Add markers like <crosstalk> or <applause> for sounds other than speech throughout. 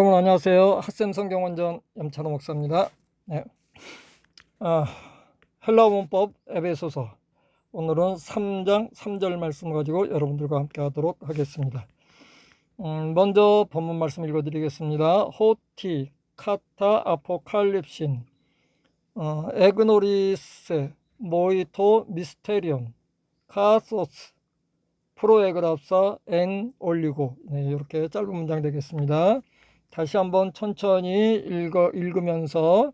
여러분 안녕하세요. 핫쌤 성경원전 염찬호 목사입니다. 네. 아, 헬라어 문법 에베소서 오늘은 3장 3절 말씀 가지고 여러분들과 함께 하도록 하겠습니다. 음, 먼저 본문 말씀 읽어드리겠습니다. 호티, 카타, 아포칼립신, 어, 에그노리세, 모이토, 미스테리온, 카소스, 프로에그랍사, 엔 올리고 네, 이렇게 짧은 문장 되겠습니다. 다시 한번 천천히 읽어, 읽으면서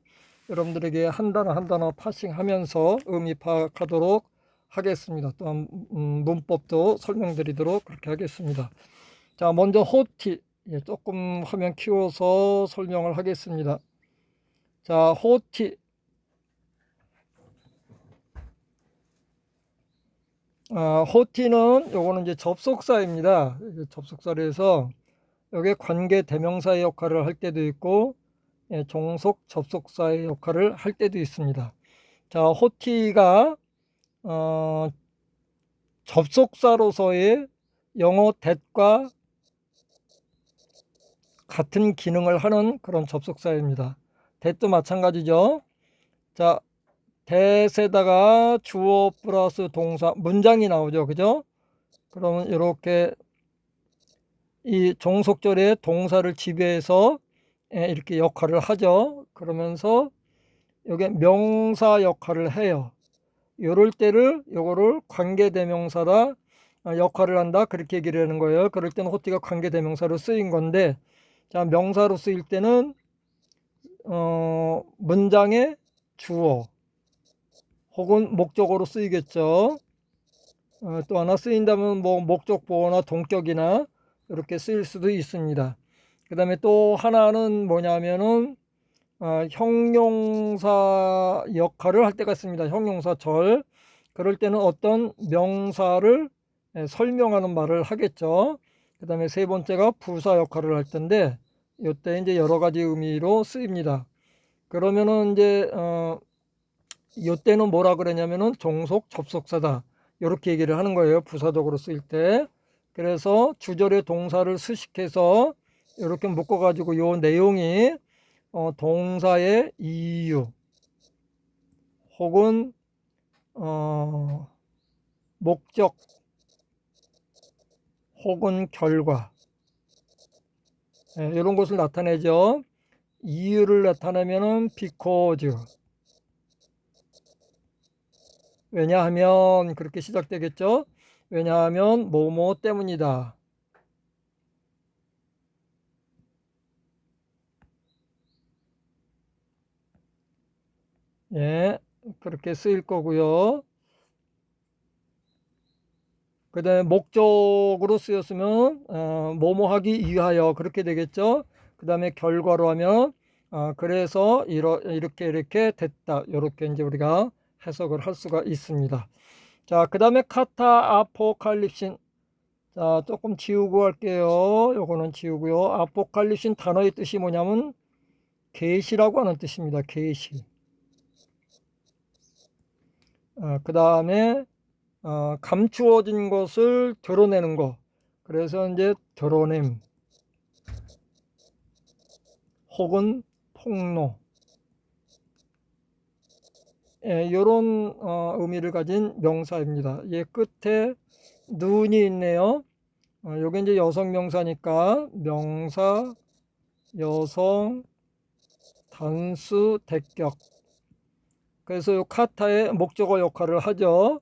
여러분들에게 한 단어 한 단어 파싱하면서 의미 파악하도록 하겠습니다. 또한 음, 문법도 설명드리도록 그렇게 하겠습니다. 자, 먼저 호티 예, 조금 화면 키워서 설명을 하겠습니다. 자, 호티 아, 호티는 요거는 이제 접속사입니다. 이제 접속사에서 여기에 관계 대명사의 역할을 할 때도 있고 예, 종속 접속사의 역할을 할 때도 있습니다. 자, 호티가 어, 접속사로서의 영어 that과 같은 기능을 하는 그런 접속사입니다. that도 마찬가지죠. 자, that에다가 주어 플러스 동사 문장이 나오죠. 그죠? 그러면 이렇게 이 종속절의 동사를 지배해서 예, 이렇게 역할을 하죠. 그러면서 여기 명사 역할을 해요. 이럴 때를 요거를 관계대명사다 아, 역할을 한다 그렇게 얘기를 하는 거예요. 그럴 때는 호티가 관계대명사로 쓰인 건데 자 명사로 쓰일 때는 어, 문장의 주어 혹은 목적어로 쓰이겠죠. 어, 또 하나 쓰인다면 뭐 목적 보어나 동격이나 이렇게 쓰일 수도 있습니다. 그 다음에 또 하나는 뭐냐면은 어, 형용사 역할을 할 때가 있습니다. 형용사 절. 그럴 때는 어떤 명사를 예, 설명하는 말을 하겠죠. 그 다음에 세 번째가 부사 역할을 할 텐데 이때 이제 여러 가지 의미로 쓰입니다. 그러면은 이제 어 이때는 뭐라 그러냐면은 종속 접속사다 이렇게 얘기를 하는 거예요. 부사적으로 쓰일 때. 그래서 주절의 동사를 수식해서 이렇게 묶어가지고 요 내용이 어, 동사의 이유 혹은 어, 목적 혹은 결과 네, 이런 것을 나타내죠. 이유를 나타내면은 because 왜냐하면 그렇게 시작되겠죠. 왜냐하면 뭐뭐 때문이다. 예, 그렇게 쓰일 거고요. 그 다음에 목적으로 쓰였으면 어, 뭐뭐 하기 위하여 그렇게 되겠죠. 그 다음에 결과로 하면 어, 그래서 이러, 이렇게 이렇게 됐다. 이렇게 이제 우리가 해석을 할 수가 있습니다. 자, 그 다음에 카타 아포칼립신. 자, 조금 지우고 할게요. 요거는 지우고요. 아포칼립신 단어의 뜻이 뭐냐면 계시라고 하는 뜻입니다. 계시. 어, 그 다음에 어, 감추어진 것을 드러내는 거. 그래서 이제 드러냄 혹은 폭로 예, 이런 어, 의미를 가진 명사입니다. 예, 끝에 눈이 있네요. 어, 요게 이제 여성 명사니까 명사, 여성, 단수, 대격. 그래서 요 카타의 목적어 역할을 하죠.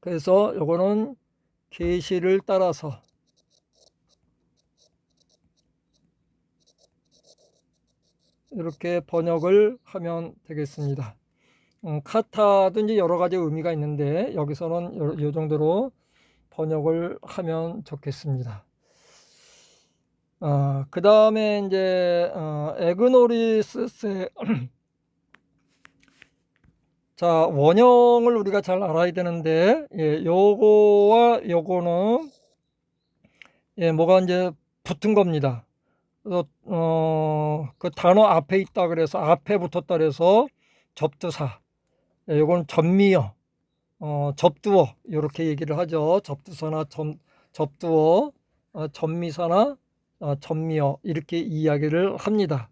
그래서 요거는 계시를 따라서 이렇게 번역을 하면 되겠습니다. 음, 카타도 이제 여러 가지 의미가 있는데 여기서는 이 정도로 번역을 하면 좋겠습니다. 어, 그 다음에 이제 어, 에그노리스세 <clears throat> 자 원형을 우리가 잘 알아야 되는데 예, 요거와 요거는 예, 뭐가 이제 붙은 겁니다. 그래서 어, 그 단어 앞에 있다 그래서 앞에 붙었다 그래서 접두사 예, 요건 전미어, 어, 접두어 이렇게 얘기를 하죠. 접두사나 점, 접두어, 어, 전미사나 어, 전미어 이렇게 이야기를 합니다.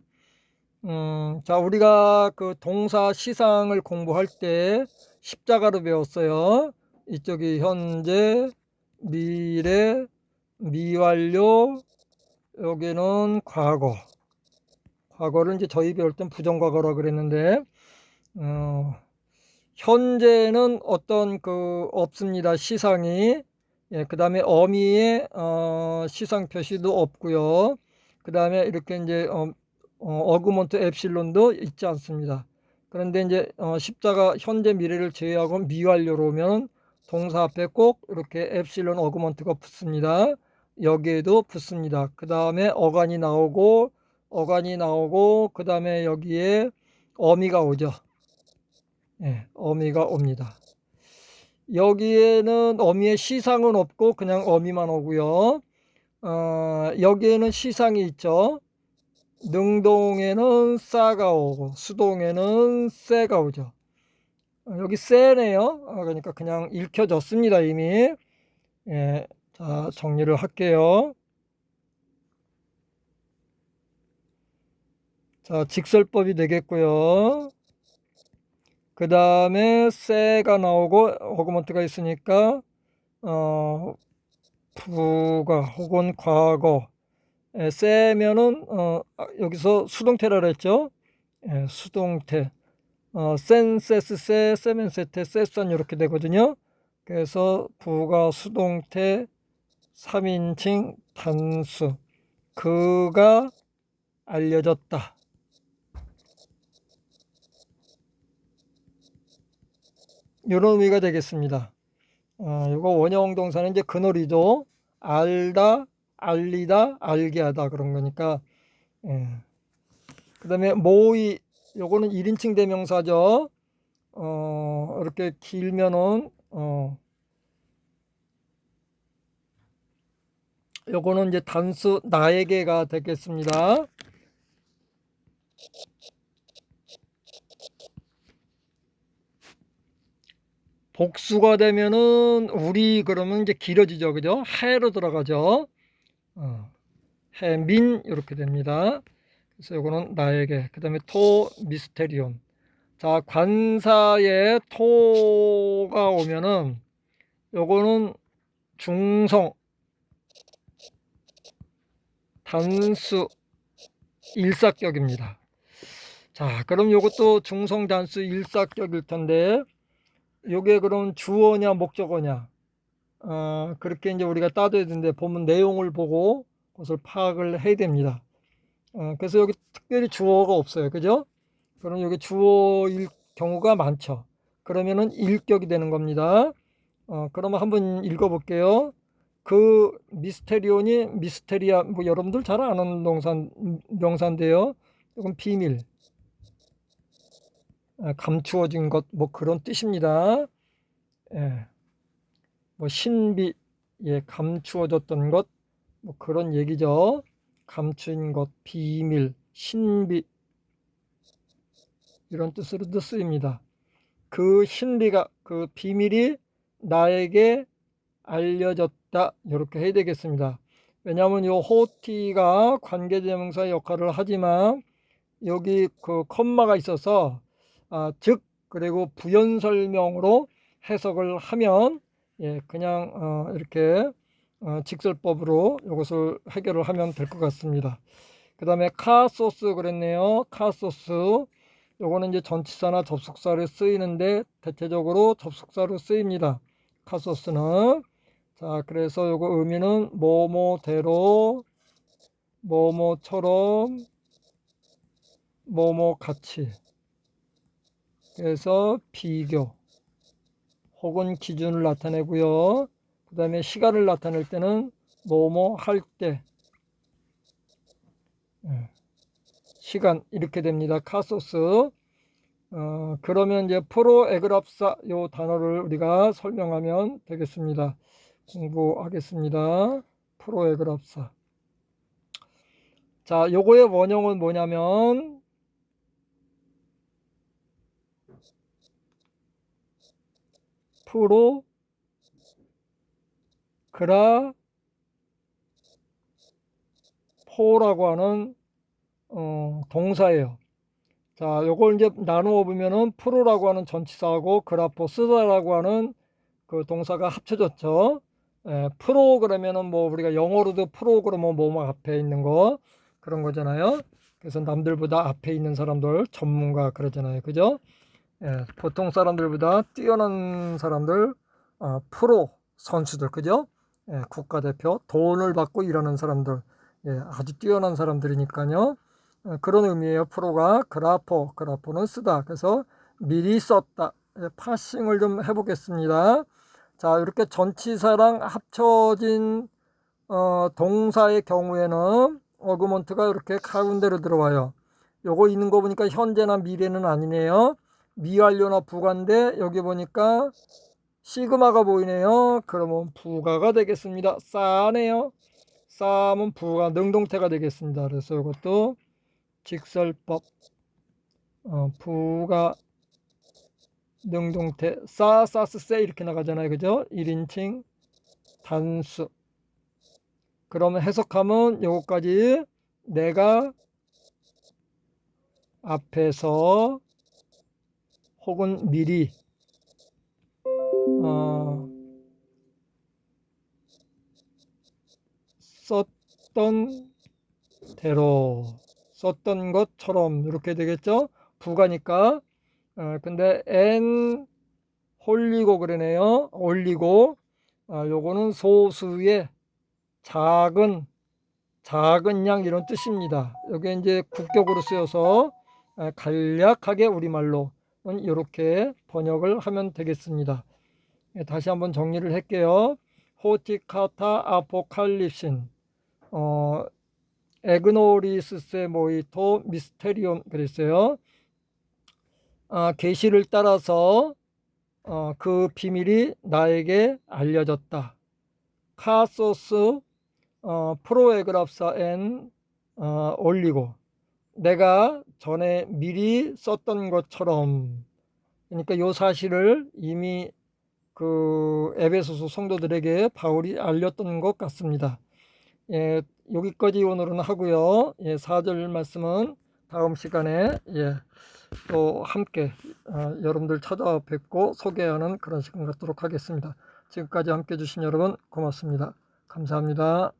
음, 자, 우리가 그 동사 시상을 공부할 때 십자가로 배웠어요. 이쪽이 현재, 미래, 미완료, 여기는 과거. 과거를 이제 저희 배울 땐 부정과거라 그랬는데, 어, 현재는 어떤 그 없습니다. 시상이. 예, 그 다음에 어미의 어, 시상 표시도 없고요. 그 다음에 이렇게 이제 어, 어, 그먼트 엡실론도 있지 않습니다. 그런데 이제 어, 십자가 현재 미래를 제외하고 미완료로 오면 동사 앞에 꼭 이렇게 엡실론 어그먼트가 붙습니다. 여기에도 붙습니다. 그 다음에 어간이 나오고 어간이 나오고 그 다음에 여기에 어미가 오죠. 예, 어미가 옵니다. 여기에는 어미의 시상은 없고 그냥 어미만 오고요. 어, 여기에는 시상이 있죠. 능동에는 싸가 오고 수동에는 쎄가 오죠. 어, 여기 쎄네요. 어, 그러니까 그냥 읽혀졌습니다 이미. 예, 자 정리를 할게요. 자 직설법이 되겠고요. 그 다음에 쎄가 나오고 어그먼트가 있으니까 어, 부가 혹은 과거 에, 쎄면은 어, 아, 여기서 수동태라 그랬죠? 예, 수동태. 어, 센, 세스, 세, 세멘, 세테, 세선 이렇게 되거든요. 그래서 부가 수동태 3인칭 단수. 그가 알려졌다 이런 의미가 되겠습니다. 어, 이거 원형 동사는 이제 그놀이죠. 알다, 알리다, 알게 하다 그런 거니까. 예. 그 다음에 모의, 요거는 1인칭 대명사죠. 어, 이렇게 길면은, 어, 요거는 이제 단수 나에게가 되겠습니다. 복수가 되면은 우리 그러면 이제 길어지죠. 그죠? 해로 들어가죠. 어, 해민 이렇게 됩니다. 그래서 요거는 나에게 그다음에 토 미스테리온. 자, 관사에 토가 오면은 요거는 중성 단수 일사격입니다. 자, 그럼 요것도 중성 단수 일사격일 텐데 요게 그럼 주어냐 목적어냐 어, 그렇게 이제 우리가 따져야 되는데 보면 내용을 보고 그것을 파악을 해야 됩니다. 어, 그래서 여기 특별히 주어가 없어요. 그죠? 그럼 여기 주어일 경우가 많죠. 그러면은 일격이 되는 겁니다. 어, 그러면 한번 읽어볼게요. 그 미스테리온이 미스테리아 뭐 여러분들 잘 아는 동사 명사인데요. 이건 비밀. 아, 감추어진 것 뭐 그런 뜻입니다. 예. 뭐 신비 예, 감추어졌던 것 뭐 그런 얘기죠. 감춘 것, 비밀, 신비 이런 뜻으로도 쓰입니다. 그 신비가 그 비밀이 나에게 알려졌다 이렇게 해야 되겠습니다. 왜냐하면 이 호티가 관계대명사 역할을 하지만 여기 그 컴마가 있어서 아, 즉 그리고 부연 설명으로 해석을 하면 예, 그냥 어, 이렇게 어, 직설법으로 이것을 해결을 하면 될 것 같습니다. 그 다음에 카소스 그랬네요. 카소스 요거는 이제 전치사나 접속사로 쓰이는데 대체적으로 접속사로 쓰입니다. 카소스는 자 그래서 요거 의미는 뭐뭐대로 뭐뭐처럼 뭐뭐 같이 그래서 비교 혹은 기준을 나타내고요. 그 다음에 시간을 나타낼 때는 뭐뭐 할 때. 예. 시간 이렇게 됩니다. 카소스. 어, 그러면 이제 프로에그랍사 요 단어를 우리가 설명하면 되겠습니다. 공부하겠습니다. 프로에그랍사. 자, 요거의 원형은 뭐냐면 프로 그라 포라고 하는 어, 동사예요. 자, 요걸 이제 나누어 보면은 프로라고 하는 전치사하고 그라포 쓰다라고 하는 그 동사가 합쳐졌죠. 예, 프로 그러면은 뭐 우리가 영어로도 프로 그러면 뭐뭐 앞에 있는 거 그런 거잖아요. 그래서 남들보다 앞에 있는 사람들 전문가 그러잖아요. 그죠? 예, 보통 사람들보다 뛰어난 사람들 어, 프로 선수들 그죠? 예, 국가대표 돈을 받고 일하는 사람들 예, 아주 뛰어난 사람들이니까요. 어, 그런 의미예요. 프로가 그라포, 그라포는 쓰다. 그래서 미리 썼다. 예, 파싱을 좀 해보겠습니다. 자, 이렇게 전치사랑 합쳐진 어, 동사의 경우에는 어그먼트가 이렇게 가운데로 들어와요. 요거 있는 거 보니까 현재나 미래는 아니네요. 미완료나 부가인데 여기 보니까 시그마가 보이네요. 그러면 부가가 되겠습니다. 싸네요. 싸면 부가 능동태가 되겠습니다. 그래서 이것도 직설법 어, 부가 능동태 싸 싸스 세 이렇게 나가잖아요. 그죠? 1인칭 단수 그러면 해석하면 요거까지 내가 앞에서 혹은 미리 어, 썼던 대로 썼던 것처럼 이렇게 되겠죠? 부가니까 어, 근데 n 홀리고 그러네요. 올리고 아, 요거는 소수의 작은 작은 양 이런 뜻입니다. 여기 이제 국격으로 쓰여서 아, 간략하게 우리말로는 이렇게 번역을 하면 되겠습니다. 예, 다시 한번 정리를 할게요. 호티카타 아포칼립신 어, 에그노리스세 모이토 미스테리온 그랬어요. 아, 계시를 따라서 어, 그 비밀이 나에게 알려졌다. 카소스 어, 프로에그랍사 엔 어, 올리고 내가 전에 미리 썼던 것처럼 그러니까 요 사실을 이미 그 에베소서 성도들에게 바울이 알렸던 것 같습니다. 예, 여기까지 오늘은 하고요. 예, 4절 말씀은 다음 시간에 예, 또 함께 어, 여러분들 찾아뵙고 소개하는 그런 시간 갖도록 하겠습니다. 지금까지 함께 해주신 여러분 고맙습니다. 감사합니다.